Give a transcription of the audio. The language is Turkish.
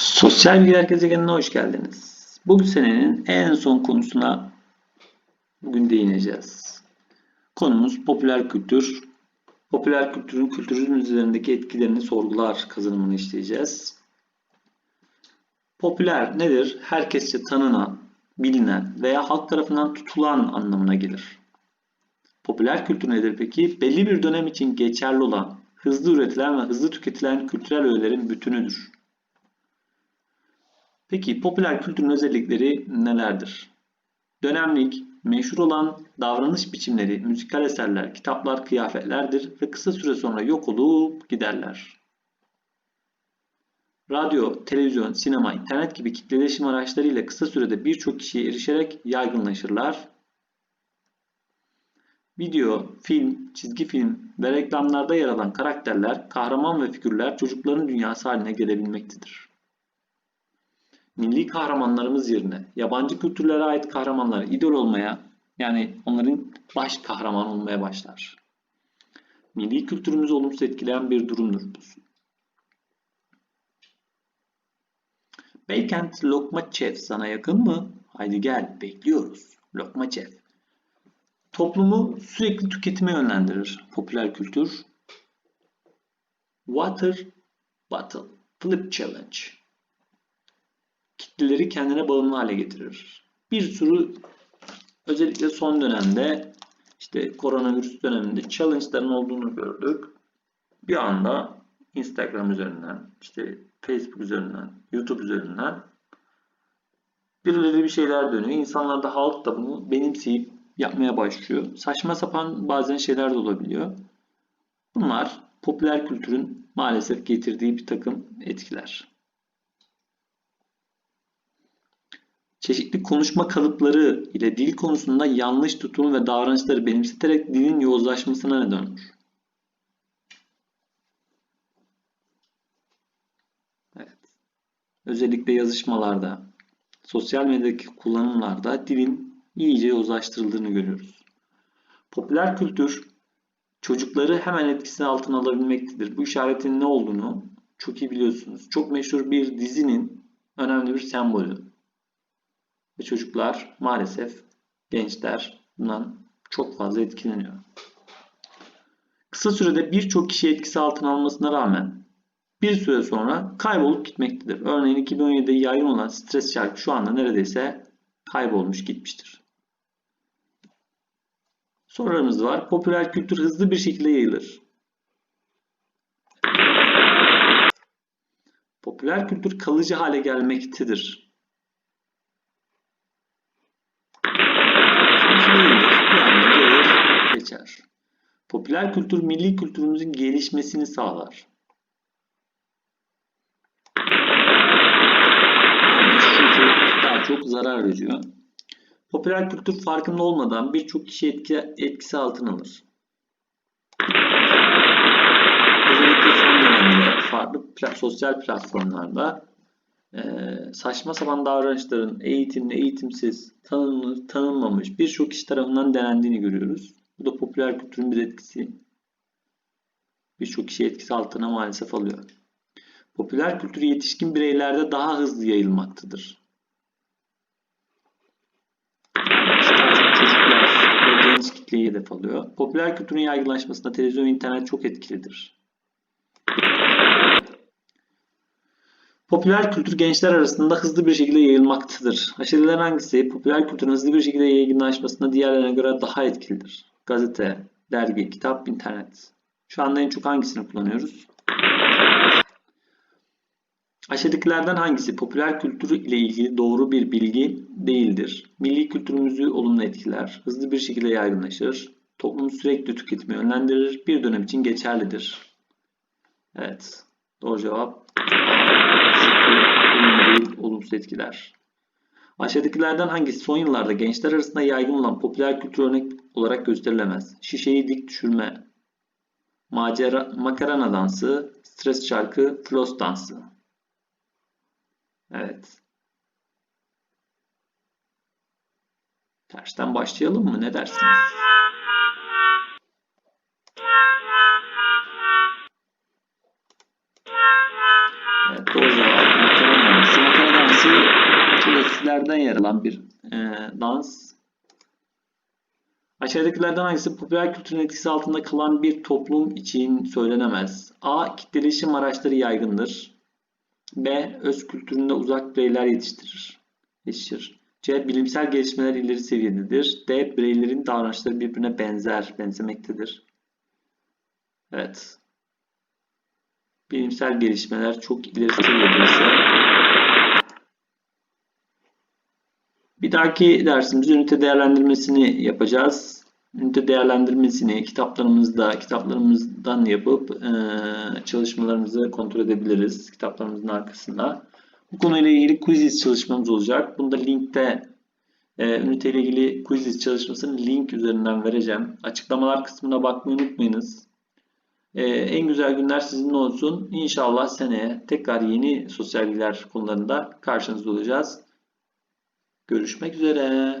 Sosyal bilgiler gezegenine hoş geldiniz. Bu senenin en son konusuna bugün değineceğiz. Konumuz popüler kültür. Popüler kültürün kültürümüz üzerindeki etkilerini sorgular kazanımını işleyeceğiz. Popüler nedir? Herkesçe tanınan, bilinen veya halk tarafından tutulan anlamına gelir. Popüler kültür nedir peki? Belli bir dönem için geçerli olan, hızlı üretilen ve hızlı tüketilen kültürel öğelerin bütünüdür. Peki popüler kültürün özellikleri nelerdir? Dönemlik, meşhur olan davranış biçimleri, müzikal eserler, kitaplar, kıyafetlerdir ve kısa süre sonra yok olup giderler. Radyo, televizyon, sinema, internet gibi kitle iletişim araçlarıyla kısa sürede birçok kişiye erişerek yaygınlaşırlar. Video, film, çizgi film ve reklamlarda yer alan karakterler, kahraman ve figürler çocukların dünyası haline gelebilmektedir milli kahramanlarımız yerine yabancı kültürlere ait kahramanlar idol olmaya yani onların baş kahraman olmaya başlar. Milli kültürümüzü olumsuz etkileyen bir durumdur bu. Beykent Lokmaçev sana yakın mı? Haydi gel bekliyoruz. Lokmaçev. Toplumu sürekli tüketime yönlendirir popüler kültür. Water Bottle Flip Challenge kitleleri kendine bağımlı hale getirir. Bir sürü özellikle son dönemde işte koronavirüs döneminde challenge'ların olduğunu gördük. Bir anda Instagram üzerinden, işte Facebook üzerinden, YouTube üzerinden birileri bir şeyler dönüyor. İnsanlar da halk da bunu benimseyip yapmaya başlıyor. Saçma sapan bazen şeyler de olabiliyor. Bunlar popüler kültürün maalesef getirdiği bir takım etkiler. Çeşitli konuşma kalıpları ile dil konusunda yanlış tutum ve davranışları benimseterek dilin yozlaşmasına neden olur. Evet. Özellikle yazışmalarda, sosyal medyadaki kullanımlarda dilin iyice yozlaştırıldığını görüyoruz. Popüler kültür çocukları hemen etkisini altına alabilmektedir. Bu işaretin ne olduğunu çok iyi biliyorsunuz. Çok meşhur bir dizinin önemli bir sembolü. Ve çocuklar maalesef gençler bundan çok fazla etkileniyor. Kısa sürede birçok kişi etkisi altına almasına rağmen bir süre sonra kaybolup gitmektedir. Örneğin 2017'de yaygın olan stres şarkı şu anda neredeyse kaybolmuş gitmiştir. Sorularımız var. Popüler kültür hızlı bir şekilde yayılır. Popüler kültür kalıcı hale gelmektedir. Popüler kültür milli kültürümüzün gelişmesini sağlar. Çünkü daha çok zarar veriyor. Popüler kültür farkında olmadan birçok kişi etki, etkisi altına alır. Özellikle son dönemde farklı sosyal platformlarda e, saçma sapan davranışların eğitimli, eğitimsiz, tanınmış, tanınmamış birçok kişi tarafından denendiğini görüyoruz. Bu da popüler kültürün bir etkisi. Birçok kişi etkisi altına maalesef alıyor. Popüler kültür yetişkin bireylerde daha hızlı yayılmaktadır. Çocuklar ve genç kitleyi hedef alıyor. Popüler kültürün yaygınlaşmasında televizyon ve internet çok etkilidir. Popüler kültür gençler arasında hızlı bir şekilde yayılmaktadır. Aşırılar hangisi popüler kültürün hızlı bir şekilde yaygınlaşmasında diğerlerine göre daha etkilidir? Gazete, dergi, kitap, internet. Şu anda en çok hangisini kullanıyoruz? Aşağıdakilerden hangisi popüler kültürü ile ilgili doğru bir bilgi değildir? Milli kültürümüzü olumlu etkiler, hızlı bir şekilde yaygınlaşır, toplumu sürekli tüketime yönlendirir, bir dönem için geçerlidir. Evet, doğru cevap. Şıkkı, olumlu değil, olumsuz etkiler. Aşağıdakilerden hangisi son yıllarda gençler arasında yaygın olan popüler kültür örnek olarak gösterilemez? Şişeyi dik düşürme, macera, makarana dansı, stres şarkı, floss dansı. Evet. Tersten başlayalım mı? Ne dersiniz? Evet, doğru aşağıdakilerden yer alan bir e, dans. Aşağıdakilerden hangisi popüler kültürün etkisi altında kalan bir toplum için söylenemez? A. Kitleşim araçları yaygındır. B. Öz kültüründe uzak bireyler yetiştirir. Yetiştirir. C. Bilimsel gelişmeler ileri seviyededir. D. Bireylerin davranışları birbirine benzer, benzemektedir. Evet. Bilimsel gelişmeler çok ileri seviyedeyse bir dahaki dersimizde ünite değerlendirmesini yapacağız. Ünite değerlendirmesini kitaplarımızda, kitaplarımızdan yapıp e, çalışmalarımızı kontrol edebiliriz kitaplarımızın arkasında. Bu konuyla ilgili quiz çalışmamız olacak. Bunu da linkte e, ünite ile ilgili quiz çalışmasını link üzerinden vereceğim. Açıklamalar kısmına bakmayı unutmayınız. E, en güzel günler sizinle olsun. İnşallah seneye tekrar yeni sosyal bilgiler konularında karşınızda olacağız. Görüşmek üzere.